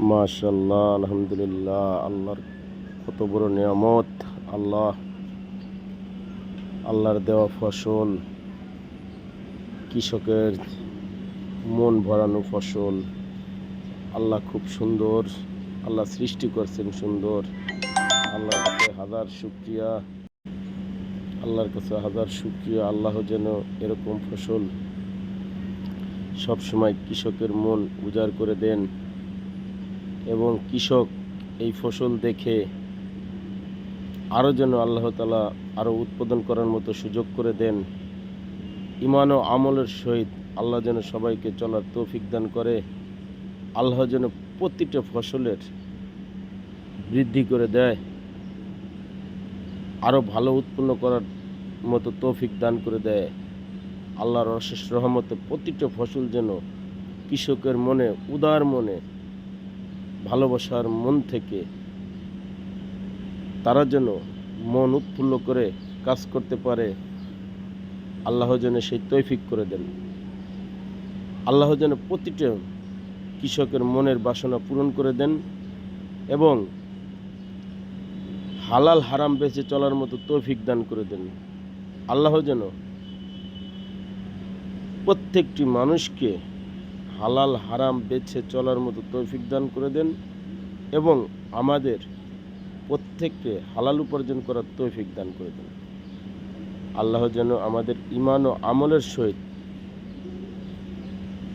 মাশাল্লাহ আলহামদুলিল্লাহ, আল্লাহর কত বড় নিয়ামত, আল্লাহ, আল্লাহর দেওয়া ফসল, কৃষকের মন ভরানো ফসল, আল্লাহ খুব সুন্দর, আল্লাহ সৃষ্টি করছেন সুন্দর, আল্লাহর কাছে হাজার শুক্রিয়া, আল্লাহর কাছে হাজার শুক্রিয়া, আল্লাহ যেন এরকম ফসল সবসময় কৃষকের মন উজাড় করে দেন। এবং কৃষক এই ফসল দেখে আরও যেন আল্লাহ তালা আরও উৎপাদন করার মতো সুযোগ করে দেন। ইমান ও আমলের সহিত আল্লাহ যেন সবাইকে চলার তৌফিক দান করে। আল্লাহ যেন প্রতিটা ফসলের বৃদ্ধি করে দেয়। আরও ভালো উৎপন্ন করার মতো তৌফিক দান করে দেয়। আল্লাহর অশেষ রহমতে প্রতিটা ফসল যেন কৃষকের মনে, উদার মনে ভালোবাসার মন থেকে তারা যেন মন উৎফুল্ল করে কাজ করতে পারে, আল্লাহ যেন সেই তৈফিক করে দেন। আল্লাহ যেন প্রতিটা কৃষকের মনের বাসনা পূরণ করে দেন এবং হালাল হারাম বেঁচে চলার মতো তৌফিক দান করে দেন। আল্লাহ যেন প্রত্যেকটি মানুষকে হালাল হারাম বেছে চলার মতো তৌফিক দান করে দেন এবং আমাদের প্রত্যেককে হালাল উপার্জন করার তৌফিক দান করে দেন। আল্লাহ যেন আমাদের ইমান ও আমলের সহিত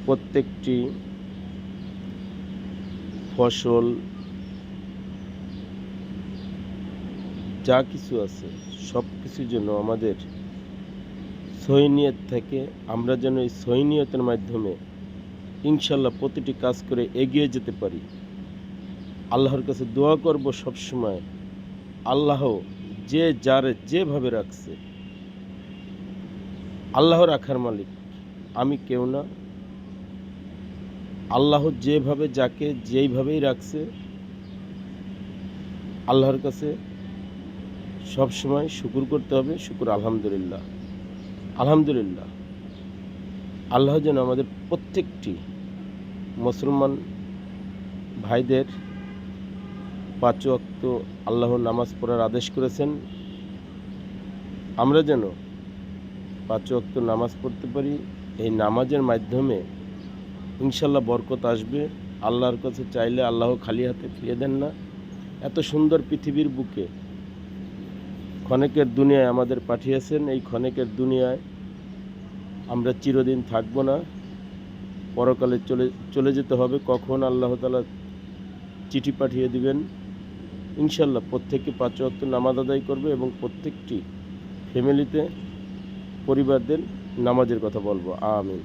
প্রত্যেকটি ফসল, যা কিছু আছে, সব কিছু যেন আমাদের সৈনিয়ত থেকে, আমরা যেন এই সৈনিয়তের মাধ্যমে ইনশাল্লাহ প্রতিটি কাজ করে এগিয়ে যেতে পারি। আল্লাহর কাছে দোয়া করব সবসময়। আল্লাহ যে, যারে যেভাবে রাখছে। আল্লাহ রাখার মালিক, আমি কেউ না। আল্লাহ যেভাবে, যাকে যেইভাবেই রাখছে, আল্লাহর কাছে সব সময় শুকুর করতে হবে। শুকুর, আলহামদুলিল্লাহ। আলহামদুলিল্লাহ। আল্লাহ যেন আমাদের প্রত্যেকটি মুসলমান ভাইদের পাঁচ ওয়াক্ত আল্লাহ নামাজ পড়ার আদেশ করেছেন। আমরা যেন পাঁচ ওয়াক্ত নামাজ পড়তে পারি। এই নামাজের মাধ্যমে ইনশাল্লাহ বরকত আসবে। আল্লাহর কাছে চাইলে আল্লাহ খালি হাতে ফিরিয়ে দেন না। এত সুন্দর পৃথিবীর বুকে ক্ষণেকের দুনিয়ায় আমাদের পাঠিয়েছেন। এই ক্ষণেকের দুনিয়ায় আমরা চিরদিন থাকব না। পরকালে চলে চলে যেতে হবে। কখন আল্লাহ তালা চিঠি পাঠিয়ে দিবেন? ইনশাল্লাহ প্রত্যেককে পাঁচ অক্ত নামাজ আদায় করবে এবং প্রত্যেকটি ফ্যামিলিতে পরিবারদের নামাজের কথা বলব। আমিন।